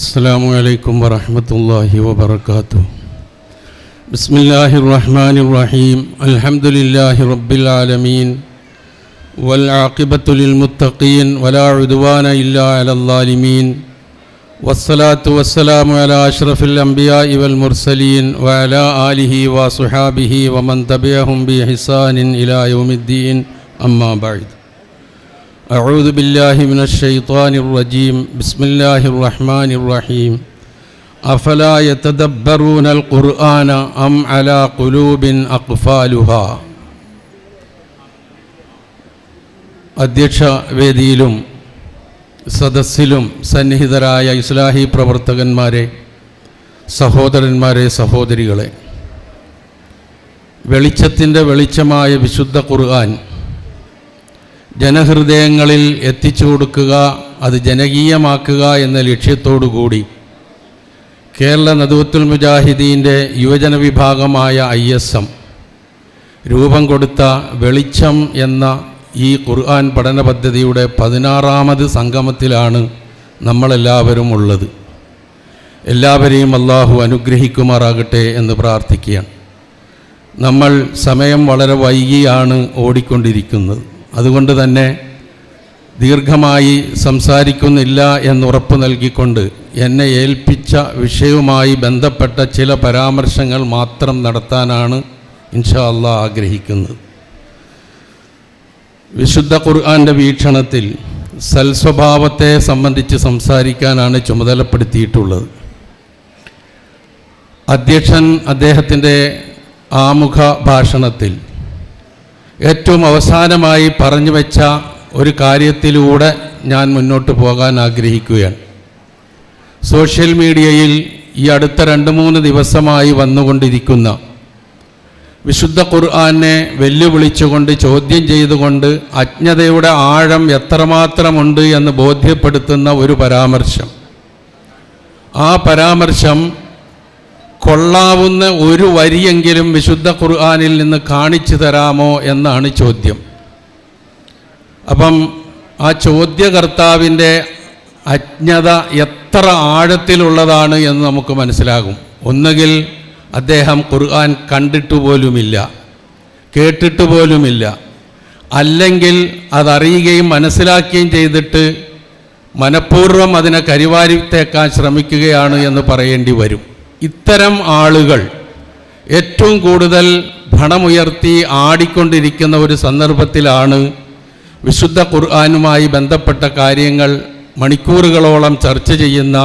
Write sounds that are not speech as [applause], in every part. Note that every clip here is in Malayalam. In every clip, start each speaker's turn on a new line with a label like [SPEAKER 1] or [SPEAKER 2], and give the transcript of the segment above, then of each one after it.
[SPEAKER 1] السلام عليكم ورحمة الله وبركاته بسم الله الرحمن الرحيم الحمد لله رب العالمين والعاقبة للمتقين ولا عدوان إلا على الظالمين والصلاة والسلام على أشرف الأنبياء والمرسلين وعلى آله وصحابه ومن تبعهم بإحسان إلى يوم الدين أما بعد أعوذ بالله من الشيطان الرجيم بسم الله الرحمن الرحيم أفلا يتدبرون القرآن أم على قلوب أقفالها അധ്യക്ഷ വേദിയിലും സദസ്സിലും സന്നിഹിതരായ ഇസ്ലാഹി പ്രവർത്തകന്മാരെ സഹോദരന്മാരെ സഹോദരികളെ വെളിച്ചത്തിൻ്റെ വെളിച്ചമായ വിശുദ്ധ ഖുർആൻ ജനഹൃദയങ്ങളിൽ എത്തിച്ചു കൊടുക്കുക അത് ജനകീയമാക്കുക എന്ന ലക്ഷ്യത്തോടു കൂടി കേരള നദുവത്തുൽ മുജാഹിദീന്റെ യുവജന വിഭാഗമായ ഐ എസ് എം രൂപം കൊടുത്ത വെളിച്ചം എന്ന ഈ ഖുർആൻ പഠന പദ്ധതിയുടെ പതിനാറാമത് സംഗമത്തിലാണ് നമ്മളെല്ലാവരും ഉള്ളത്. എല്ലാവരെയും അള്ളാഹു അനുഗ്രഹിക്കുമാറാകട്ടെ എന്ന് പ്രാർത്ഥിക്കുകയാണ്. നമ്മൾ സമയം വളരെ വൈകിയാണ് ഓടിക്കൊണ്ടിരിക്കുന്നത്. അതുകൊണ്ട് തന്നെ ദീർഘമായി സംസാരിക്കുന്നില്ല എന്നുറപ്പ് നൽകിക്കൊണ്ട് എന്നെ ഏൽപ്പിച്ച വിഷയവുമായി ബന്ധപ്പെട്ട ചില പരാമർശങ്ങൾ മാത്രം നടത്താനാണ് ഇൻഷാ അല്ല ആഗ്രഹിക്കുന്നത്. വിശുദ്ധ ഖുർആാന്റെ വീക്ഷണത്തിൽ സൽസ്വഭാവത്തെ സംബന്ധിച്ച് സംസാരിക്കാനാണ് ചുമതലപ്പെടുത്തിയിട്ടുള്ളത്. അധ്യക്ഷൻ അദ്ദേഹത്തിന്റെ ആമുഖ ഭാഷണത്തിൽ ഏറ്റവും അവസാനമായി പറഞ്ഞു വെച്ച ഒരു കാര്യത്തിലൂടെ ഞാൻ മുന്നോട്ട് പോകാൻ ആഗ്രഹിക്കുകയാണ്. സോഷ്യൽ മീഡിയയിൽ ഈ അടുത്ത രണ്ട് മൂന്ന് ദിവസമായി വന്നുകൊണ്ടിരിക്കുന്ന വിശുദ്ധ ഖുർആാനെ വെല്ലുവിളിച്ചുകൊണ്ട് ചോദ്യം ചെയ്തുകൊണ്ട് അജ്ഞതയുടെ ആഴം എത്രമാത്രമുണ്ട് എന്ന് ബോധ്യപ്പെടുത്തുന്ന ഒരു പരാമർശം. ആ പരാമർശം കൊള്ളാവുന്ന ഒരു വരിയെങ്കിലും വിശുദ്ധ ഖുർആാനിൽ നിന്ന് കാണിച്ചു തരാമോ എന്നാണ് ചോദ്യം. അപ്പം ആ ചോദ്യകർത്താവിന്റെ അജ്ഞത എത്ര ആഴത്തിലുള്ളതാണ് എന്ന് നമുക്ക് മനസ്സിലാകും. ഒന്നുകിൽ അദ്ദേഹം ഖുർആൻ കണ്ടിട്ട് പോലുമില്ല കേട്ടിട്ട് പോലുമില്ല അല്ലെങ്കിൽ അതറിയുകയും മനസ്സിലാക്കുകയും ചെയ്തിട്ട് മനഃപൂർവം അതിനെ കരിവാരിത്തേക്കാൻ ശ്രമിക്കുകയാണ് എന്ന് പറയേണ്ടി വരും. ഇത്തരം ആളുകൾ ഏറ്റവും കൂടുതൽ ഭണമുയർത്തി ആടിക്കൊണ്ടിരിക്കുന്ന ഒരു സന്ദർഭത്തിലാണ് വിശുദ്ധ ഖുർആാനുമായി ബന്ധപ്പെട്ട കാര്യങ്ങൾ മണിക്കൂറുകളോളം ചർച്ച ചെയ്യുന്ന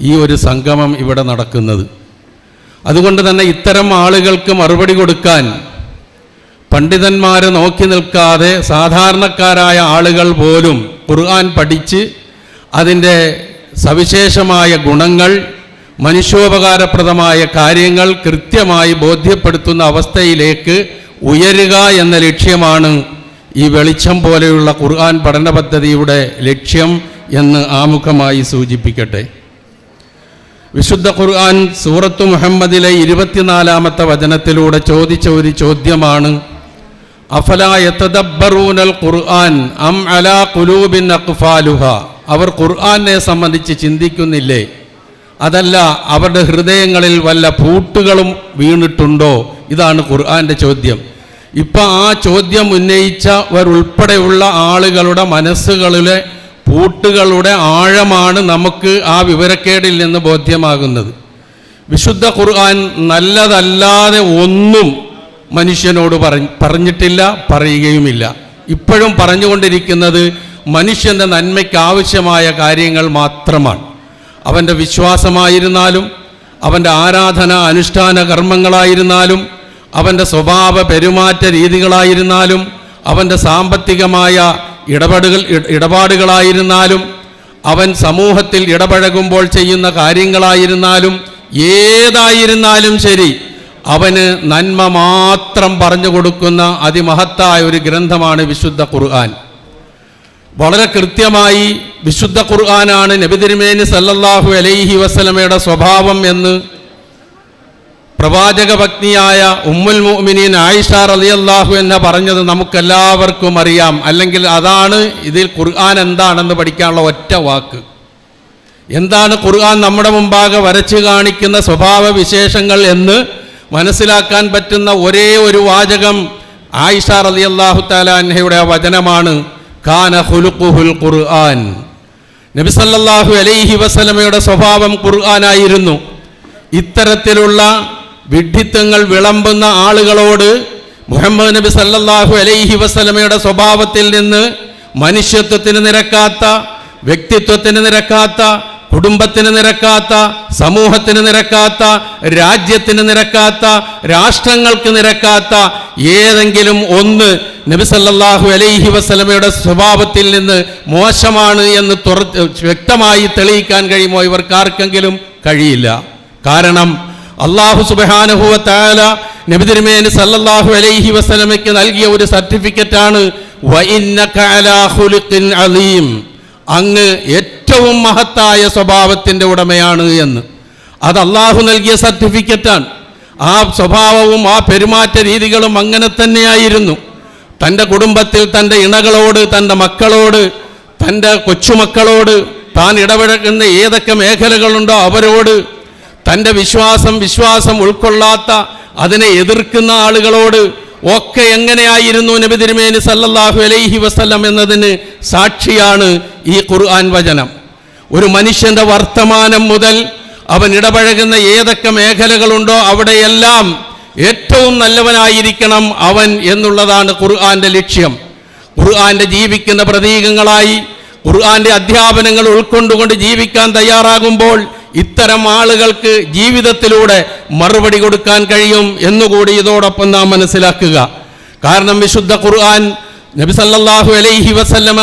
[SPEAKER 1] ഈ ഒരു സംഗമം ഇവിടെ നടക്കുന്നത്. അതുകൊണ്ട് തന്നെ ഇത്തരം ആളുകൾക്ക് മറുപടി കൊടുക്കാൻ പണ്ഡിതന്മാരെ നോക്കി നിൽക്കാതെ സാധാരണക്കാരായ ആളുകൾ പോലും ഖുർആൻ പഠിച്ച് അതിന്റെ സവിശേഷമായ ഗുണങ്ങൾ മനുഷ്യോപകാരപ്രദമായ കാര്യങ്ങൾ കൃത്യമായി ബോധ്യപ്പെടുത്തുന്ന അവസ്ഥയിലേക്ക് ഉയരുക എന്ന ലക്ഷ്യമാണ് ഈ വെളിച്ചം പോലെയുള്ള ഖുർആൻ പഠന പദ്ധതിയുടെ ലക്ഷ്യം എന്ന് ആമുഖമായി സൂചിപ്പിക്കട്ടെ. വിശുദ്ധ ഖുർആൻ സൂറത്തു മുഹമ്മദിലെ ഇരുപത്തിനാലാമത്തെ വചനത്തിലൂടെ ചോദിച്ച ഒരു ചോദ്യമാണ്. അഫല ഖുർആൻ അം അലാ കുലൂബിൻ അവർ ഖുർആനെ സംബന്ധിച്ച് ചിന്തിക്കുന്നില്ലേ? അതല്ല അവരുടെ ഹൃദയങ്ങളിൽ വല്ല പൂട്ടുകളും വീണിട്ടുണ്ടോ? ഇതാണ് ഖുർആാന്റെ ചോദ്യം. ഇപ്പം ആ ചോദ്യം ഉന്നയിച്ചവരുൾപ്പെടെയുള്ള ആളുകളുടെ മനസ്സുകളിലെ പൂട്ടുകളുടെ ആഴമാണ് നമുക്ക് ആ വിവരക്കേടിൽ നിന്ന് ബോധ്യമാകുന്നത്. വിശുദ്ധ ഖുർആൻ നല്ലതല്ലാതെ ഒന്നും മനുഷ്യനോട് പറഞ്ഞ് പറഞ്ഞിട്ടില്ല പറയുകയുമില്ല. ഇപ്പോഴും പറഞ്ഞുകൊണ്ടിരിക്കുന്നത് മനുഷ്യന്റെ നന്മയ്ക്ക് ആവശ്യമായ കാര്യങ്ങൾ മാത്രമാണ്. അവന്റെ വിശ്വാസമായിരുന്നാലും അവന്റെ ആരാധന അനുഷ്ഠാന കർമ്മങ്ങളായിരുന്നാലും അവന്റെ സ്വഭാവ പെരുമാറ്റ രീതികളായിരുന്നാലും അവന്റെ സാമ്പത്തികമായ ഇടപെടുകൾ ഇടപാടുകളായിരുന്നാലും അവൻ സമൂഹത്തിൽ ഇടപഴകുമ്പോൾ ചെയ്യുന്ന കാര്യങ്ങളായിരുന്നാലും ഏതായിരുന്നാലും ശരി അവന് നന്മ മാത്രം പറഞ്ഞു കൊടുക്കുന്ന അതിമഹത്തായ ഒരു ഗ്രന്ഥമാണ് വിശുദ്ധ ഖുർആൻ. വളരെ കൃത്യമായി വിശുദ്ധ ഖുർആനാണ് നബി തിരുമേനി സല്ലല്ലാഹു അലൈഹി വസല്ലമയുടെ സ്വഭാവം എന്ന് പ്രവാചക ഭക്തിയായ ഉമ്മുൽ മുഅ്മിനീൻ ആയിഷ റളിയല്ലാഹു എന്ന പറഞ്ഞത് നമുക്കെല്ലാവർക്കും അറിയാം. അല്ലെങ്കിൽ അതാണ് ഇതിൽ ഖുർആൻ എന്താണെന്ന് പഠിക്കാനുള്ള ഒറ്റ വാക്ക്. എന്താണ് ഖുർആൻ നമ്മുടെ മുമ്പാകെ വരച്ചു കാണിക്കുന്ന സ്വഭാവ വിശേഷങ്ങൾ എന്ന് മനസ്സിലാക്കാൻ പറ്റുന്ന ഒരേ ഒരു വാചകം ആയിഷ അലി അള്ളാഹു താലാൻഹയുടെ വചനമാണ്. കാന ഖുർആൻ. നബി സല്ലല്ലാഹു അലൈഹി വസല്ലമയുടെ സ്വഭാവം ഖുർആനായിരുന്നു. ഇത്തരത്തിലുള്ള വിഡ്ഢിത്തങ്ങൾ വിളമ്പുന്ന ആളുകളോട് മുഹമ്മദ് നബി സല്ലല്ലാഹു അലൈഹി വസല്ലമയുടെ സ്വഭാവത്തിൽ നിന്ന് മനുഷ്യത്വത്തിന് നിരക്കാത്ത വ്യക്തിത്വത്തിന് നിരക്കാത്ത കുടുംബത്തിന് നിരക്കാത്ത സമൂഹത്തിന് നിരക്കാത്ത രാജ്യത്തിന് നിരക്കാത്ത രാഷ്ട്രങ്ങൾക്ക് നിരക്കാത്ത ഏതെങ്കിലും ഒന്ന് നബിസല്ലാഹു അലൈഹി വസ്ലമയുടെ സ്വഭാവത്തിൽ നിന്ന് മോശമാണ് എന്ന് തുറ വ്യക്തമായി തെളിയിക്കാൻ കഴിയുമോ? ഇവർക്കാർക്കെങ്കിലും കഴിയില്ല. കാരണം അള്ളാഹു സുബാനുഹുവ താല നബി തിരുമേനി സല്ലല്ലാഹു അലൈഹി വസ്ലമയ്ക്ക് നൽകിയ ഒരു സർട്ടിഫിക്കറ്റാണ് അങ്ങ് ഏറ്റവും മഹത്തായ സ്വഭാവത്തിന്റെ ഉടമയാണ് എന്ന്. അത് അള്ളാഹു നൽകിയ സർട്ടിഫിക്കറ്റാണ്. ആ സ്വഭാവവും ആ പെരുമാറ്റ രീതികളും അങ്ങനെ തന്നെയായിരുന്നു. തന്റെ കുടുംബത്തിൽ തന്റെ ഇണകളോട് തന്റെ മക്കളോട് തന്റെ കൊച്ചുമക്കളോട് താൻ ഇടപഴകുന്ന ഏതൊക്കെ മേഖലകളുണ്ടോ അവരോട് തന്റെ വിശ്വാസം വിശ്വാസം ഉൾക്കൊള്ളാത്ത അതിനെ എതിർക്കുന്ന ആളുകളോട് ഒക്കെ എങ്ങനെയായിരുന്നു നബി തിരുമേനി സല്ലല്ലാഹു അലൈഹി വസല്ലം എന്നതിന് സാക്ഷിയാണ് ഈ ഖുർആൻ വചനം. ഒരു മനുഷ്യന്റെ വർത്തമാനം മുതൽ അവൻ ഇടപഴകുന്ന ഏതൊക്കെ മേഖലകളുണ്ടോ അവിടെയെല്ലാം ഏറ്റവും നല്ലവനായിരിക്കണം അവൻ എന്നുള്ളതാണ് ഖുർആാന്റെ ലക്ഷ്യം. ഖുർആാന്റെ ജീവിക്കുന്ന പ്രതീകങ്ങളായി ഖുർആാന്റെ അധ്യാപനങ്ങൾ ഉൾക്കൊണ്ടുകൊണ്ട് ജീവിക്കാൻ തയ്യാറാകുമ്പോൾ ഇത്തരം ആളുകൾക്ക് ജീവിതത്തിലൂടെ മറുപടി കൊടുക്കാൻ കഴിയും എന്നുകൂടി ഇതോടൊപ്പം നാം മനസ്സിലാക്കുക. കാരണം വിശുദ്ധ ഖുർആൻ നബി സല്ലല്ലാഹു അലൈഹി വസല്ലമ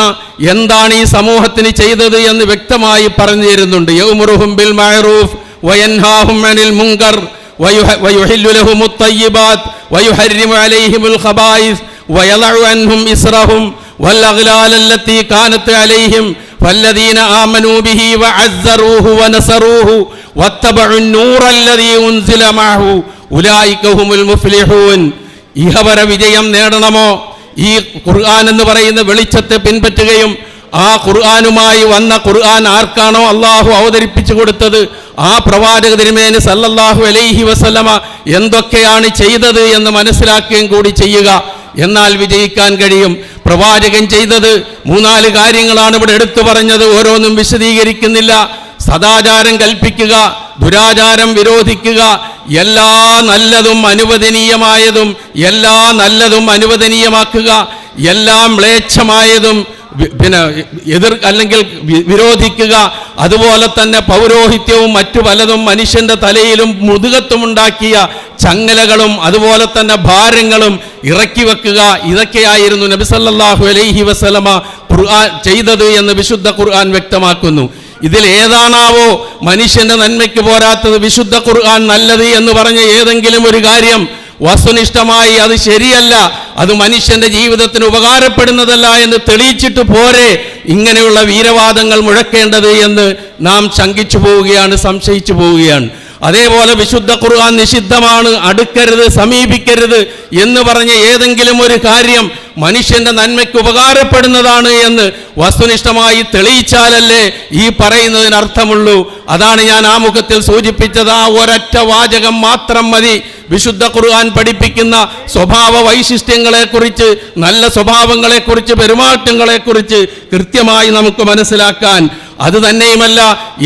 [SPEAKER 1] എന്താണ് ഈ സമൂഹത്തിന് ചെയ്തത് എന്ന് വ്യക്തമായി പറഞ്ഞു തരുന്നുണ്ട് യൗമുറുഹും ബിൽ മഅറൂഫ് വയൻഹാഹും അനിൽ മുങ്കർ വയുഹ- വയുഹില്ലു ലഹുമുത് തയ്യിബാത്ത് വയുഹർരിമു അലൈഹിമുൽ ഖബായിസ് വയളഉ അൻഹും ഇസ്റഹും والأغلال التي كانت عليهم فالذين آمنوا به وعزروه ونصروه واتبعوا النور الذي أنزل معه أولئك هم المفلحون ഇഹപര വിജയം നേടണമോ ഈ ഖുർആൻ എന്ന് പറയുന്ന വെളിച്ചത്തെ പിൻപറ്റുകയും ആ ഖുർആാനുമായി വന്ന ഖുർആൻ ആർക്കാണോ അള്ളാഹു അവതരിപ്പിച്ചു കൊടുത്തത്? ആ പ്രവാചക തിരുമേന് സല്ലല്ലാഹു അലൈഹി വസല്ലമ എന്തൊക്കെയാണ് ചെയ്തത് എന്ന് മനസ്സിലാക്കുകയും കൂടി ചെയ്യുക. എന്നാൽ വിജയിക്കാൻ കഴിയും. പ്രവാചകൻ ചെയ്തത്. മൂന്നാൽ കാര്യങ്ങളാണ് ഇവിടെ എടുത്തു പറഞ്ഞത്. ഓരോന്നും വിശദീകരിക്കുന്നില്ല. സദാചാരം കൽപ്പിക്കുക ദുരാചാരം വിരോധിക്കുക. എല്ലാ നല്ലതും അനുവദനീയമായതും എല്ലാ നല്ലതും അനുവദനീയമാക്കുക. എല്ലാം മ്ലേച്ഛമായതും പിന്നെ എതിർ അല്ലെങ്കിൽ വിരോധിക്കുക. അതുപോലെ തന്നെ പൗരോഹിത്യവും മറ്റു പലതും മനുഷ്യന്റെ തലയിലും മുതുകത്തുമുണ്ടാക്കിയ ചങ്ങലകളും അതുപോലെ തന്നെ ഭാരങ്ങളും ഇറക്കി വെക്കുക. ഇതൊക്കെയായിരുന്നു നബി സല്ലല്ലാഹു അലൈഹി വസല്ലമ ഖുർആൻ ചെയ്തത് എന്ന് വിശുദ്ധ ഖുർആൻ വ്യക്തമാക്കുന്നു. ഇതിൽ ഏതാണാവോ മനുഷ്യന്റെ നന്മയ്ക്ക് പോരാത്തത് വിശുദ്ധ ഖുർആൻ നല്ലത് എന്ന് പറഞ്ഞ ഏതെങ്കിലും ഒരു കാര്യം വസ്തുനിഷ്ഠമായി അത് ശരിയല്ല അത് മനുഷ്യന്റെ ജീവിതത്തിന് ഉപകാരപ്പെടുന്നതല്ല എന്ന് തെളിയിച്ചിട്ട് പോരെ. ഇങ്ങനെയുള്ള വീരവാദങ്ങൾ മുഴക്കേണ്ടത് എന്ന് നാം ശങ്കിച്ചു പോവുകയാണ് സംശയിച്ചു പോവുകയാണ്. അതേപോലെ വിശുദ്ധ ഖുർആൻ നിഷിദ്ധമാണ് അടുക്കരുത് സമീപിക്കരുത് എന്ന് പറഞ്ഞ ഏതെങ്കിലും ഒരു കാര്യം മനുഷ്യന്റെ നന്മയ്ക്ക് ഉപകാരപ്പെടുന്നതാണ് എന്ന് വസ്തുനിഷ്ഠമായി തെളിയിച്ചാലല്ലേ ഈ പറയുന്നതിന് അർത്ഥമുള്ളൂ. അതാണ് ഞാൻ ആമുഖത്തിൽ സൂചിപ്പിച്ചത്. ആ ഒരൊറ്റ വാചകം മാത്രം മതി. വിശുദ്ധ ഖുർആൻ പഠിപ്പിക്കുന്ന സ്വഭാവ വൈശിഷ്ട്യങ്ങളെക്കുറിച്ച് നല്ല സ്വഭാവങ്ങളെക്കുറിച്ച് പെരുമാറ്റങ്ങളെക്കുറിച്ച് കൃത്യമായി നമുക്ക് മനസ്സിലാക്കാൻ. അത് തന്നെയുമല്ല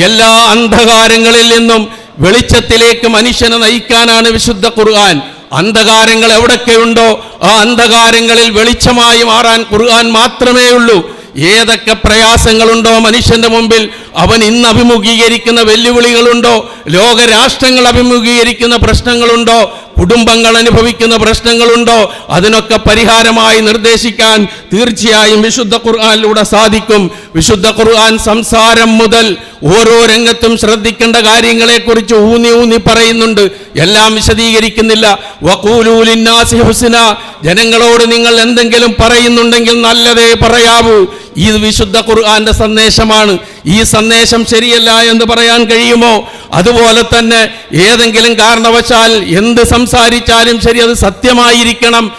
[SPEAKER 1] എല്ലാ അന്ധകാരങ്ങളിൽ നിന്നും വെളിച്ചത്തിലേക്ക് മനുഷ്യനെ നയിക്കാനാണ് വിശുദ്ധ ഖുർആൻ. അന്ധകാരങ്ങൾ എവിടൊക്കെയുണ്ടോ ആ അന്ധകാരങ്ങളിൽ വെളിച്ചമായി മാറാൻ ഖുർആൻ മാത്രമേ ഉള്ളൂ. ഏതൊക്കെ പ്രയാസങ്ങളുണ്ടോ മനുഷ്യന്റെ മുമ്പിൽ അവൻ ഇന്ന് അഭിമുഖീകരിക്കുന്ന വെല്ലുവിളികളുണ്ടോ ലോകരാഷ്ട്രങ്ങൾ അഭിമുഖീകരിക്കുന്ന പ്രശ്നങ്ങളുണ്ടോ കുടുംബങ്ങൾ അനുഭവിക്കുന്ന പ്രശ്നങ്ങളുണ്ടോ അതിനൊക്കെ പരിഹാരമായി നിർദ്ദേശിക്കാൻ തീർച്ചയായും വിശുദ്ധ ഖുർആാനിലൂടെ സാധിക്കും. വിശുദ്ധ ഖുർആൻ സംസാരം മുതൽ ഓരോ രംഗത്തും ശ്രദ്ധിക്കേണ്ട കാര്യങ്ങളെക്കുറിച്ച് ഊന്നി ഊന്നി പറയുന്നുണ്ട്. എല്ലാം വിശദീകരിക്കുന്നില്ല. വക്കൂലൂലിന്നാസി ഹുസിന. ജനങ്ങളോട് നിങ്ങൾ എന്തെങ്കിലും പറയുന്നുണ്ടെങ്കിൽ നല്ലതേ പറയാവൂ. ഈ വിശുദ്ധ ഖുർആന്റെ സന്ദേശമാണ്. ഈ സന്ദേശം ശരിയല്ല എന്ന് പറയാൻ കഴിയുമോ? അതുപോലെ തന്നെ ഏതെങ്കിലും കാരണവശാൽ എന്ത് സംസാരിച്ചാലും ശരി അത് സത്യമായിരിക്കണം.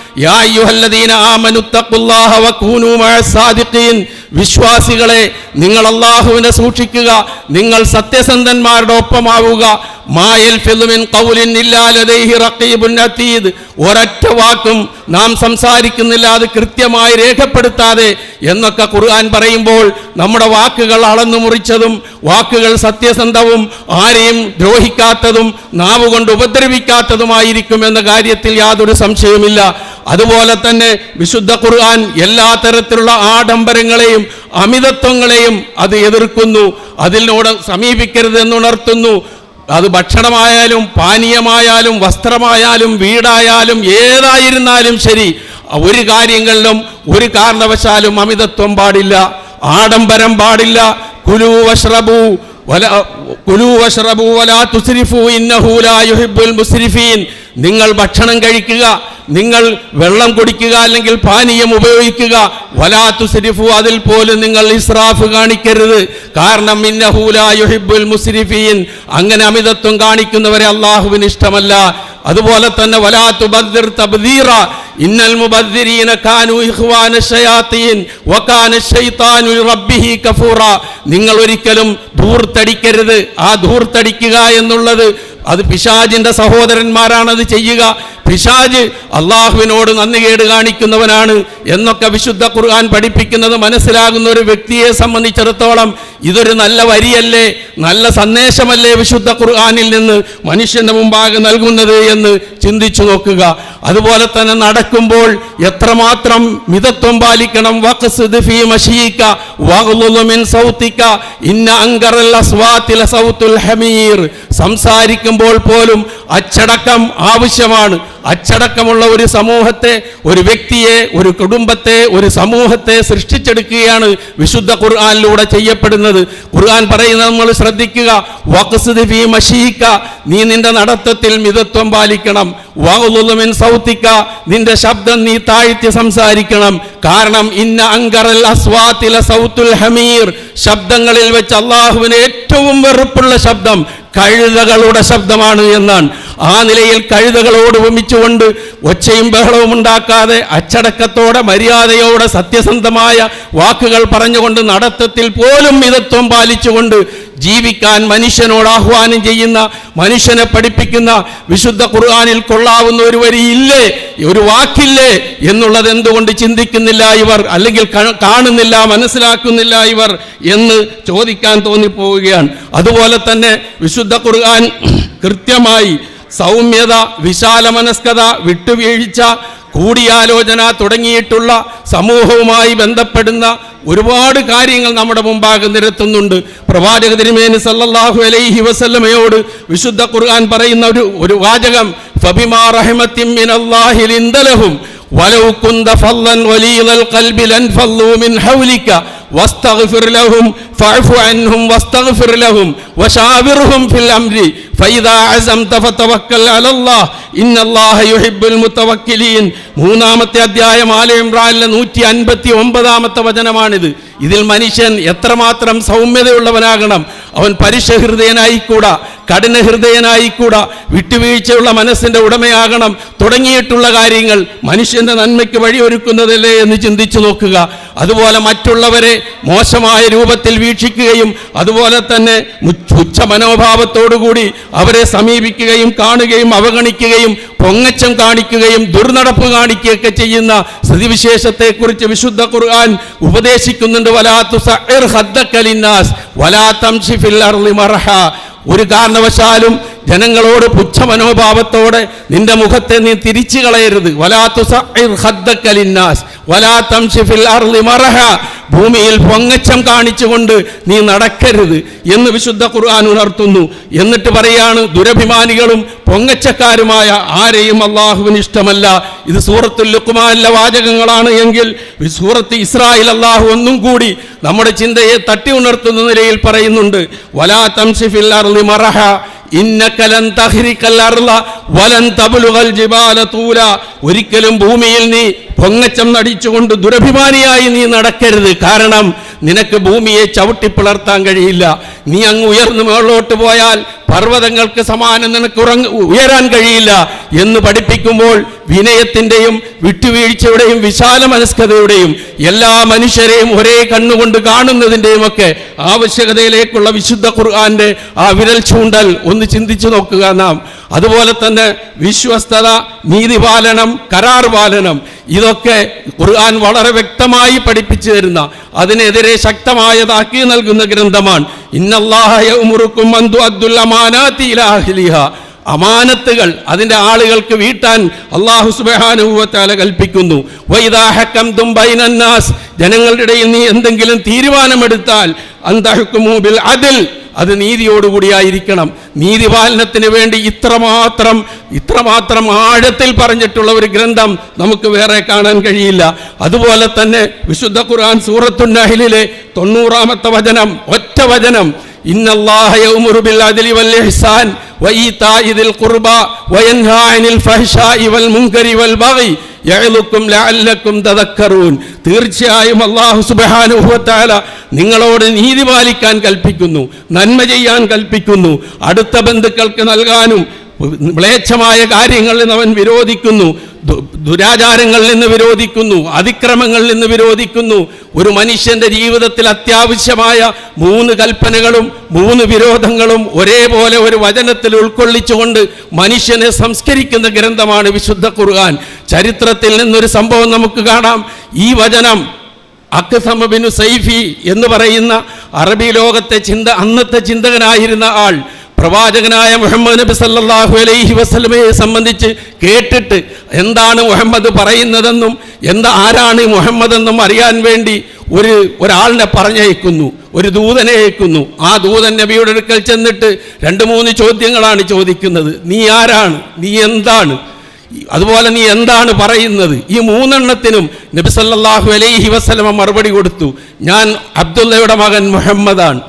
[SPEAKER 1] വിശ്വാസികളെ നിങ്ങൾ അള്ളാഹുവിനെ സൂക്ഷിക്കുക. നിങ്ങൾ സത്യസന്ധന്മാരുടെ ഒപ്പമാവുക ഒരൊറ്റ വാക്കും നാം സംസാരിക്കുന്നില്ല. അത് കൃത്യമായി രേഖപ്പെടുത്താതെ എന്നൊക്കെ ഖുർആൻ പറയുമ്പോൾ നമ്മുടെ വാക്കുകൾ അളന്നു മുറിച്ചതും വാക്കുകൾ സത്യസന്ധവും ആരെയും ദ്രോഹിക്കാത്തതും നാവുകൊണ്ട് ഉപദ്രവിക്കാത്തതുമായിരിക്കും എന്ന കാര്യത്തിൽ യാതൊരു സംശയവുമില്ല. അതുപോലെ തന്നെ വിശുദ്ധ ഖുർആൻ എല്ലാ തരത്തിലുള്ള ആഡംബരങ്ങളെയും അമിതത്വങ്ങളെയും അത് എതിർക്കുന്നു. അതിനോട് സമീപിക്കരുത് എന്നുണർത്തുന്നു. അത് ഭക്ഷണമായാലും പാനീയമായാലും വസ്ത്രമായാലും വീടായാലും ഏതായിരുന്നാലും ശരി ഒരു കാര്യങ്ങളിലും ഒരു കാരണവശാലും അമിതത്വം പാടില്ല ആഡംബരം പാടില്ല. കുലു വല കുലു വലാ തുസ്രിഫു ഇന്നഹു ലാ യുഹിബ്ബുൽ മുസ്രിഫീൻ. നിങ്ങൾ ഭക്ഷണം കഴിക്കുക നിങ്ങൾ വെള്ളം കുടിക്കുക അല്ലെങ്കിൽ പാനീയം ഉപയോഗിക്കുക വലാത്തു സിരിഫു അതിൽ പോലും നിങ്ങൾ ഇസ്രാഫ് കാണിക്കരുത്. കാരണം ഇന്നഹു ലാ യുഹിബ്ബുൽ മുസ്രിഫീൻ അങ്ങനെ അമിതത്വം കാണിക്കുന്നവരെ അള്ളാഹുവിന് ഇഷ്ടമല്ല. അതുപോലെ തന്നെ വലാത്തു ബദ്ദിർ തബ്ദീറ ഇന്നൽ മുബദ്ദിരീന കാനു ഇഖ്വാന ശയാത്തീൻ വകാന ശൈത്താനു റബ്ബിഹി കഫൂറ. നിങ്ങൾ ഒരിക്കലും ധൂർത്തടിക്കരുത്. ആ ധൂർത്തടിക്കുക എന്നുള്ളത് അത് പിശാജിന്റെ സഹോദരന്മാരാണ് അത് ചെയ്യുക. പിശാജ് അള്ളാഹുവിനോട് നന്ദികേട് കാണിക്കുന്നവനാണ് എന്നൊക്കെ വിശുദ്ധ ഖുർആൻ പഠിപ്പിക്കുന്നത് മനസ്സിലാകുന്ന ഒരു വ്യക്തിയെ സംബന്ധിച്ചിടത്തോളം ഇതൊരു നല്ല വരിയല്ലേ? നല്ല സന്ദേശമല്ലേ വിശുദ്ധ ഖുർആാനിൽ നിന്ന് മനുഷ്യന്റെ മുമ്പാകെ നൽകുന്നത് എന്ന് ചിന്തിച്ചു നോക്കുക. അതുപോലെ തന്നെ നടക്കുമ്പോൾ എത്രമാത്രം മിതത്വം പാലിക്കണം. സംസാരിക്കുമ്പോൾ പോലും അച്ചടക്കം ആവശ്യമാണ്. അച്ചടക്കമുള്ള ഒരു സമൂഹത്തെ ഒരു വ്യക്തിയെ ഒരു കുടുംബത്തെ ഒരു സമൂഹത്തെ സൃഷ്ടിച്ചെടുക്കുകയാണ് വിശുദ്ധ ഖുർആാനിലൂടെ ചെയ്യപ്പെടുന്നത്. ഖുർആൻ പറയുന്നത് നമ്മൾ ശ്രദ്ധിക്കുക. മശീക നീ നിന്റെ നടത്തത്തിൽ മിതത്വം പാലിക്കണം. വാഗുലുമിൻ സൗത്തിക്ക നിന്റെ ശബ്ദം നീ താഴ്ത്തി സംസാരിക്കണം. കാരണം ഇന്ന അങ്കറൽ അസ്വാത്തില സൗത്തുൽ ഹമീർ. ശബ്ദങ്ങളിൽ വെച്ച് അള്ളാഹുവിന് ഏറ്റവും വെറുപ്പുള്ള ശബ്ദം കഴുതകളുടെ ശബ്ദമാണ് എന്നാണ്. ആ നിലയിൽ കഴുതകളോട് ഉപമിച്ചുകൊണ്ട് ഒച്ചയും ബഹളവും ഉണ്ടാക്കാതെ അച്ചടക്കത്തോടെ മര്യാദയോടെ സത്യസന്ധമായ വാക്കുകൾ പറഞ്ഞുകൊണ്ട് നടത്തത്തിൽ പോലും മിതത്വം പാലിച്ചുകൊണ്ട് ജീവിക്കാൻ മനുഷ്യനോട് ആഹ്വാനം ചെയ്യുന്ന മനുഷ്യനെ പഠിപ്പിക്കുന്ന വിശുദ്ധ ഖുർആാനിൽ കൊള്ളാവുന്ന ഒരു വരിയില്ലേ ഒരു വാക്കില്ലേ എന്നുള്ളത് എന്തുകൊണ്ട് ചിന്തിക്കുന്നില്ല ഇവർ അല്ലെങ്കിൽ കാണുന്നില്ല മനസ്സിലാക്കുന്നില്ല ഇവർ എന്ന് ചോദിക്കാൻ തോന്നിപ്പോവുകയാണ്. അതുപോലെ തന്നെ വിശുദ്ധ ഖുർആൻ [clears throat] കൃത്യമായി സൗമ്യത വിശാല മനസ്കത വിട്ടുവീഴ്ച കൂടിയാലോചന തുടങ്ങിയിട്ടുള്ള സമൂഹവുമായി ബന്ധപ്പെടുന്ന ഒരുപാട് കാര്യങ്ങൾ നമ്മുടെ മുമ്പാകെ നിരത്തുന്നുണ്ട്. പ്രവാചക തിരുമേനി സല്ലല്ലാഹു അലൈഹി വസല്ലമയോട് വിശുദ്ധ ഖുർആൻ പറയുന്ന ഒരു ഒരു വാചകം ഫബിമാ റഹ്മത്തിൻ മിനല്ലാഹി ലിന്തലഹും വലൗ കുന്ത ഫല്ലൻ വലീലൽ ഖൽബി ലൻഫല്ലൂ മിൻ ഹൗലിക واستغفر لهم فاعف عنهم واستغفر لهم وشاورهم في الامر فاذا عزمت فتوكل على الله ان الله يحب المتوكلين മൂന്നാമത്തെ അധ്യായം ആല ഇമ്രാനിലെ നൂറ്റി അൻപത്തി ഒമ്പതാമത്തെ വചനമാണിത് ഇതിൽ മനുഷ്യൻ എത്രമാത്രം സൗമ്യതയുള്ളവനാകണം അവൻ പരിശഹൃദയനായിക്കൂടാ കഠിന ഹൃദയനായിക്കൂടാ. വിട്ടുവീഴ്ചയുള്ള മനസ്സിന്റെ ഉടമയാകണം. തുടങ്ങിയിട്ടുള്ള കാര്യങ്ങൾ മനുഷ്യന്റെ നന്മയ്ക്ക് വഴിയൊരുക്കുന്നതല്ലേ എന്ന് ചിന്തിച്ചു നോക്കുക. അതുപോലെ മറ്റുള്ളവരെ മോശമായ രൂപത്തിൽ വീക്ഷിക്കുകയും അതുപോലെ തന്നെ തുച്ഛ മനോഭാവത്തോടുകൂടി അവരെ സമീപിക്കുകയും കാണുകയും അവഗണിക്കുകയും പൊങ്ങച്ചം കാണിക്കുകയും ദുർനടപ്പ് കാണിക്കുകയൊക്കെ ചെയ്യുന്ന സ്ഥിതിവിശേഷത്തെക്കുറിച്ച് വിശുദ്ധ ഖുർആൻ ഉപദേശിക്കുന്നുണ്ട്. വലാത്തു സഅിർ ഒരു കാരണവശാലും ജനങ്ങളോട് പുച്ഛമനോഭാവത്തോടെ നിന്റെ മുഖത്തെ നീ തിരിച്ചു കളയരുത്. ഭൂമിയിൽ പൊങ്ങച്ചം കാണിച്ചുകൊണ്ട് നീ നടക്കരുത് എന്ന് വിശുദ്ധ ഖുർആൻ ഉണർത്തുന്നു. എന്നിട്ട് പറയാണ് ദുരഭിമാനികളും പൊങ്ങച്ചക്കാരുമായ ആരെയും അള്ളാഹുവിന് ഇഷ്ടമല്ല. ഇത് സൂറത്തുൽ ലുക്കുമാനിലെ വാചകങ്ങളാണ് എങ്കിൽ സൂറത്ത് ഇസ്രായേൽ അള്ളാഹു ഒന്നും കൂടി നമ്മുടെ ചിന്തയെ തട്ടി ഉണർത്തുന്ന നിലയിൽ പറയുന്നുണ്ട്. വലാ തംസിഫിൽ അർളി മറഹ ഒരിക്കലും ഭൂമിയിൽ നീ പൊങ്ങച്ചം നടിച്ചുകൊണ്ട് ദുരഭിമാനിയായി നീ നടക്കരുത്. കാരണം നിനക്ക് ഭൂമിയെ ചവിട്ടിപ്പിളർത്താൻ കഴിയില്ല. നീ അങ്ങ് ഉയർന്നു മുകളിലോട്ട് പോയാൽ പർവതങ്ങൾക്ക് സമാനം നിനക്ക് ഉറങ്ങ ഉയരാൻ കഴിയില്ല എന്ന് പഠിപ്പിക്കുമ്പോൾ വിനയത്തിന്റെയും വിട്ടുവീഴ്ചയുടെയും വിശാല മനസ്കതയുടെയും എല്ലാ മനുഷ്യരെയും ഒരേ കണ്ണുകൊണ്ട് കാണുന്നതിന്റെയും ഒക്കെ ആവശ്യകതയിലേക്കുള്ള വിശുദ്ധ ഖുർആന്റെ ആ വിരൽ ചൂണ്ടൽ ഒന്ന് ചിന്തിച്ചു നോക്കുക നാം. അതുപോലെ തന്നെ വിശ്വസ്തത നീതിപാലനം കരാർ പാലനം ഇതൊക്കെ ഖുർആൻ വളരെ വ്യക്തമായി പഠിപ്പിച്ചു തരുന്ന അതിനെതിരെ ശക്തമായ താക്കീ നൽകുന്ന ഗ്രന്ഥമാണ്. ഇന്നല്ലാഹ ഉമുറുക്കും അബ്ദുല്ല തുഅദ്ദുൽ അമാനാത്തി ഇലാ അഹ്ലിഹ. അമാനത്തുകൾ അതിന്റെ ആളുകൾക്ക് വീട്ടാൻ അള്ളാഹു സുബാനുഭവത്താല കൽപ്പിക്കുന്നു. ജനങ്ങളുടെ ഇടയിൽ നീ എന്തെങ്കിലും തീരുമാനമെടുത്താൽ അന്തഹുക്കുമൂബിൽ അതിൽ അത് നീതിയോടുകൂടിയായിരിക്കണം. നീതിപാലനത്തിന് വേണ്ടി ഇത്രമാത്രം ഇത്രമാത്രം ആഴത്തിൽ പറഞ്ഞിട്ടുള്ള ഒരു ഗ്രന്ഥം നമുക്ക് വേറെ കാണാൻ കഴിയില്ല. അതുപോലെ തന്നെ വിശുദ്ധ ഖുർആൻ സൂറത്തുന്നഹിലെ തൊണ്ണൂറാമത്തെ വചനം ഒറ്റ വചനം ഇന്നല്ലാഹ الله ബിൽ അദ്ലി വൽ ഇഹ്സാൻ ذي القربى ഖുർബ عن الفحشاء والمنكر ബഗി യഅലുക്കും ലഅല്ലക്കും തദക്കറൂൻ. തീർച്ചയായും അല്ലാഹു സുബ്ഹാനഹു വതആല നിങ്ങളോട് നീതി പാലിക്കാൻ കൽപ്പിക്കുന്നു നന്മ ചെയ്യാൻ കൽപ്പിക്കുന്നു. അടുത്ത ബന്ധുക്കൾക്ക് നൽകാനും മ്ലേച്ഛമായ കാര്യങ്ങളിൽ നിന്ന് അവൻ വിരോധിക്കുന്നു. ദുരാചാരങ്ങളിൽ നിന്ന് വിരോധിക്കുന്നു. അതിക്രമങ്ങളിൽ നിന്ന് വിരോധിക്കുന്നു. ഒരു മനുഷ്യന്റെ ജീവിതത്തിൽ അത്യാവശ്യമായ മൂന്ന് കൽപ്പനകളും മൂന്ന് വിരോധങ്ങളും ഒരേപോലെ ഒരു വചനത്തിൽ ഉൾക്കൊള്ളിച്ചുകൊണ്ട് മനുഷ്യനെ സംസ്കരിക്കുന്ന ഗ്രന്ഥമാണ് വിശുദ്ധ ഖുർആൻ. ചരിത്രത്തിൽ നിന്നൊരു സംഭവം നമുക്ക് കാണാം. ഈ വചനം അക്സമബിനു സൈഫി എന്ന് പറയുന്ന അറബി ലോകത്തെ ചിന്ത അന്നത്തെ ചിന്തകനായിരുന്ന ആൾ പ്രവാചകനായ മുഹമ്മദ് നബി സല്ലാഹു അലൈഹി വസ്ലമയെ സംബന്ധിച്ച് കേട്ടിട്ട് എന്താണ് മുഹമ്മദ് പറയുന്നതെന്നും എന്താ ആരാണ് മുഹമ്മദ് എന്നും അറിയാൻ വേണ്ടി ഒരു ഒരാളിനെ പറഞ്ഞയക്കുന്നു ഒരു ദൂതനെ അയക്കുന്നു. ആ ദൂതൻ നബിയുടെ അടുക്കൽ ചെന്നിട്ട് രണ്ട് മൂന്ന് ചോദ്യങ്ങളാണ് ചോദിക്കുന്നത്. നീ ആരാണ്? നീ എന്താണ്? അതുപോലെ നീ എന്താണ് പറയുന്നത്? ഈ മൂന്നെണ്ണത്തിനും നബി സല്ലാഹു അലൈഹി വസ്ലമ മറുപടി കൊടുത്തു. ഞാൻ അബ്ദുള്ളയുടെ മകൻ മുഹമ്മദാണ്.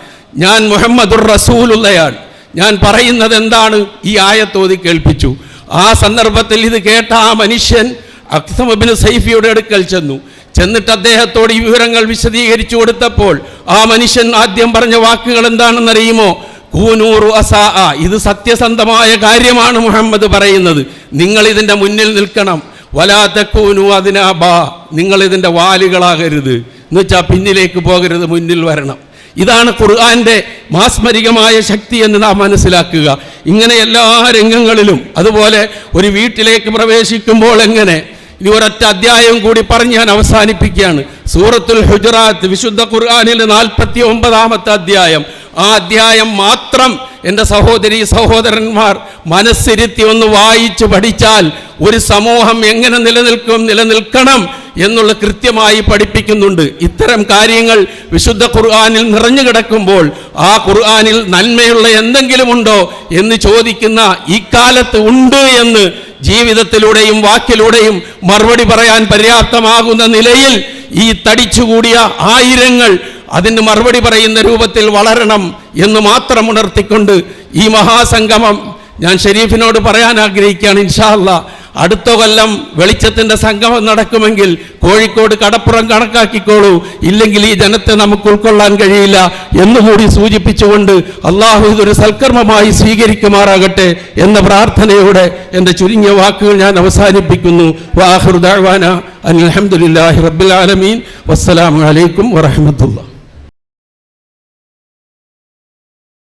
[SPEAKER 1] ഞാൻ മുഹമ്മദുർ റസൂലുള്ളയാണ്. ഞാൻ പറയുന്നത് എന്താണ്? ഈ ആയത്തോതി കേൾപ്പിച്ചു. ആ സന്ദർഭത്തിൽ ഇത് കേട്ട ആ മനുഷ്യൻ അക്സമബിന് സൈഫിയുടെ അടുക്കൽ ചെന്നു. ചെന്നിട്ട് അദ്ദേഹത്തോട് ഈ വിവരങ്ങൾ വിശദീകരിച്ചു കൊടുത്തപ്പോൾ ആ മനുഷ്യൻ ആദ്യം പറഞ്ഞ വാക്കുകൾ എന്താണെന്നറിയുമോ? കൂനൂറു അസാ ഇത് സത്യസന്ധമായ കാര്യമാണ് മുഹമ്മദ് പറയുന്നത്. നിങ്ങൾ ഇതിന്റെ മുന്നിൽ നിൽക്കണം. വലാത്ത കൂനു അതിനാ ബാ നിങ്ങൾ ഇതിന്റെ വാലുകളാകരുത്. എന്നുവെച്ചാൽ പിന്നിലേക്ക് പോകരുത് മുന്നിൽ വരണം. ഇതാണ് ഖുർആന്റെ മാസ്മരികമായ ശക്തി എന്ന് നാം മനസ്സിലാക്കുക. ഇങ്ങനെ എല്ലാ രംഗങ്ങളിലും അതുപോലെ ഒരു വീട്ടിലേക്ക് പ്രവേശിക്കുമ്പോൾ എങ്ങനെ? ഇനി ഒരൊറ്റ അധ്യായം കൂടി പറഞ്ഞ് ഞാൻ അവസാനിപ്പിക്കുകയാണ്. സൂറത്തുൽ ഹുജറാത്ത് വിശുദ്ധ ഖുർആാനിലെ നാൽപ്പത്തി ഒമ്പതാമത്തെ അധ്യായം. ആ അധ്യായം മാത്രം എന്റെ സഹോദരി സഹോദരന്മാർ മനസ്സിരുത്തി ഒന്ന് വായിച്ചു പഠിച്ചാൽ ഒരു സമൂഹം എങ്ങനെ നിലനിൽക്കും നിലനിൽക്കണം എന്നുള്ള കൃത്യമായി പഠിപ്പിക്കുന്നുണ്ട്. ഇത്തരം കാര്യങ്ങൾ വിശുദ്ധ ഖുർആാനിൽ നിറഞ്ഞു കിടക്കുമ്പോൾ ആ ഖുർആാനിൽ നന്മയുള്ള എന്തെങ്കിലും ഉണ്ടോ എന്ന് ചോദിക്കുന്ന ഇക്കാലത്ത് ഉണ്ട് എന്ന് ജീവിതത്തിലൂടെയും വാക്കിലൂടെയും മറുപടി പറയാൻ പര്യാപ്തമാകുന്ന നിലയിൽ ഈ തടിച്ചുകൂടിയ ആയിരങ്ങൾ അതിന് മറുപടി പറയുന്ന രൂപത്തിൽ വളരണം എന്ന് മാത്രം ഉണർത്തിക്കൊണ്ട് ഈ മഹാസംഗമം ഞാൻ ഷെരീഫിനോട് പറയാൻ ആഗ്രഹിക്കുകയാണ് ഇൻഷാല്ല അടുത്ത കൊല്ലം വെളിച്ചത്തിന്റെ സംഗമം നടക്കുമെങ്കിൽ കോഴിക്കോട് കടപ്പുറം കണക്കാക്കിക്കോളൂ. ഇല്ലെങ്കിൽ ഈ ജനത്തെ നമുക്ക് ഉൾക്കൊള്ളാൻ കഴിയില്ല എന്നുകൂടി സൂചിപ്പിച്ചുകൊണ്ട് അള്ളാഹു ഇതൊരു സൽക്കർമ്മമായി സ്വീകരിക്കുമാറാകട്ടെ എന്ന പ്രാർത്ഥനയോടെ എന്റെ ചുരുങ്ങിയ വാക്കുകൾ ഞാൻ അവസാനിപ്പിക്കുന്നു. വാഹുർദാന അലഹമുല്ലാഹി റബ്ബുൽ ആലമീൻ. വസ്സലാമു അലൈക്കും വറഹമത്തുള്ള